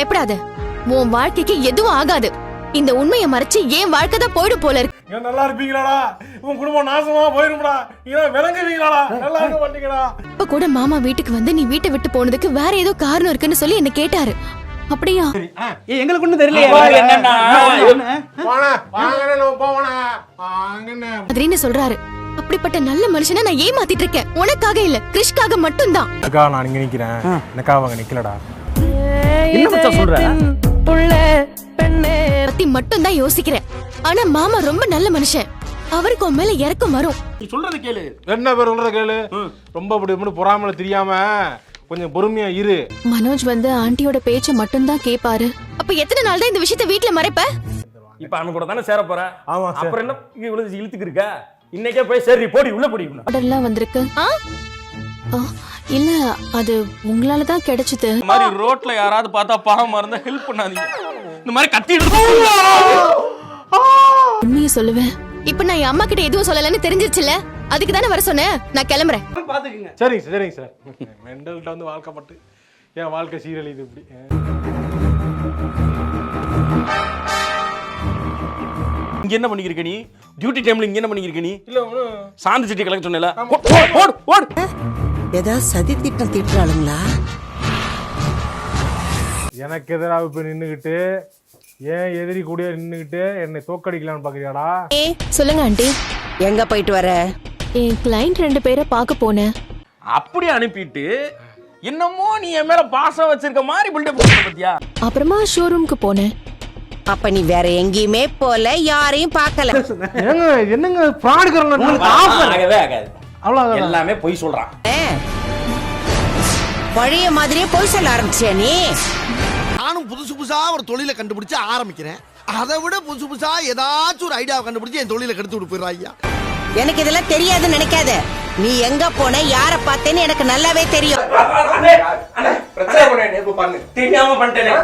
பயப்படாத. உன் வாழ்க்கைக்கு எதுவும் ஆகாது. இந்த உண்மையை மறைச்சு என் வாழ்க்கை தான் போயிடும் போல இருக்கு. நீங்க நல்லா இருப்பீங்களாடா? உன் குடும்பம் நாசமா போயிரும்டா. நீங்க விளங்குவீங்களாடா? நல்லா இருக்க மாட்டீங்கடா. இப்ப கூட மாமா வீட்டுக்கு வந்து நீ வீட்டை விட்டு போனதுக்கு வேற ஏதோ காரணம் இருக்குன்னு சொல்லி என்ன கேட்டாரு. அப்படியா? எங்களுக்கு ஒண்ணும் வாங்கண்ணே அப்படின்னு சொல்றாரு. அப்படிப்பட்ட நல்ல மனுஷனை நான் ஏமாத்திட்டு இருக்கேன். உனக்காக இல்ல கிறிஷ்காக மட்டும்தான். அக்கா நான் இங்க நிக்கிறேன். எனக்கா அவங்க நிக்கலடா. என்ன மச்சான் சொல்ற பத்தி மட்டும்தான் யோசிக்கிறேன். ஆனா மாமா ரொம்ப நல்ல மனுஷன். அவருக்கு உன் மேல இறக்கம் வரும். நீ சொல்றது கேளு. என்ன பேர் சொல்றத கேளு? ரொம்ப இப்படி இப்படி பொறாமல தெரியாம கொஞ்சம் பொறுமையா இரு. மனோஜ் வந்து ஆண்டியோட பேச்ச மட்டும்தான் கேப்பாரு. அப்ப எத்தனை நாள் தான் இந்த விஷயத்த வீட்ல மறைப்ப? இப்ப அவன் கூட தானே சேர போற? ஆமா அப்புறம் என்ன இவ்வளவு இழுத்துக்கு இருக்க? இன்னைக்கே போய் சரி போடி உள்ள போடி உள்ள. ஆர்டர்லாம் வந்திருக்கு. ஆ? இல்ல அது உங்களால தான் கிடைச்சது. இந்த மாதிரி ரோட்ல யாராவது பார்த்தா பாவமா இருந்தா ஹெல்ப் பண்ணாதீங்க. இந்த மாதிரி கத்தி உண்மையை? சொல்லுவேன். இப்ப நான் என் அம்மா கிட்ட எதுவும் சொல்லலன்னு தெரிஞ்சிருச்சுல அதுக்கு தானே வர சொன்னேன். நான் கிளம்புறேன். பாத்துக்குங்க சரிங்க சார் சரிங்க சார். மெண்டல்கிட்ட வந்து வாழ்க்கப்பட்டு என் வாழ்க்கை சீரழிது இப்படி. இங்க என்ன பண்ணிருக்க நீ? டியூட்டி டைம்ல இங்க என்ன பண்ணிருக்க நீ? இல்ல சாந்தி சிட்டி கலெக்ட் சொன்னல ஓடு ஓடு. ஏதாவது சதி திட்டம் தீட்டுறாளுங்களா? எனக்கு எதிராக இப்ப நின்னுகிட்டு ஏன் எதிரி கூடயே நின்னுகிட்டு என்னை தோக்கடிக்கலாம்னு பாக்குறியாடா? சொல்லுங்க ஆண்டி. எங்க போயிட்டு வர? என் கிளைண்ட் ரெண்டு பேரை பார்க்க போனேன் அப்படி அனுப்பிட்டு என்னமோ நீ என் மேல பாசம் வச்சிருக்க மாதிரி பில்டப் பத்தியா? அப்புறமா ஷோரூம்க்கு போனேன் அப்ப நீ வேற எங்கேயுமே போல யாரையும் பார்க்கல. என்னங்க ஃப்ராடுக்கிறேன் ஆகவே ஆகாது. அவ்வளவு எல்லாமே பொய் சொல்றான். பழைய மாதிரியே போய் சொல்ல ஆரம்பிச்சியா நீ? நானும் புதுசு புதுசா ஒரு தொழிலை கண்டுபிடிச்சு ஆரம்பிக்கிறேன். அதை விட புதுசு புதுசா ஏதாச்சும் ஒரு ஐடியாவை கண்டுபிடிச்சு என் தொழிலை கெடுத்து விட்டு போயிடுறாங்க எனக்கு இதெல்லாம் தெரியாதுன்னு நினைக்காத. நீ எங்க போன யார பார்த்தேன்னு எனக்கு நல்லாவே தெரியும். பிரச்சனை பண்ண தெரியாம பண்ணிட்டேனே.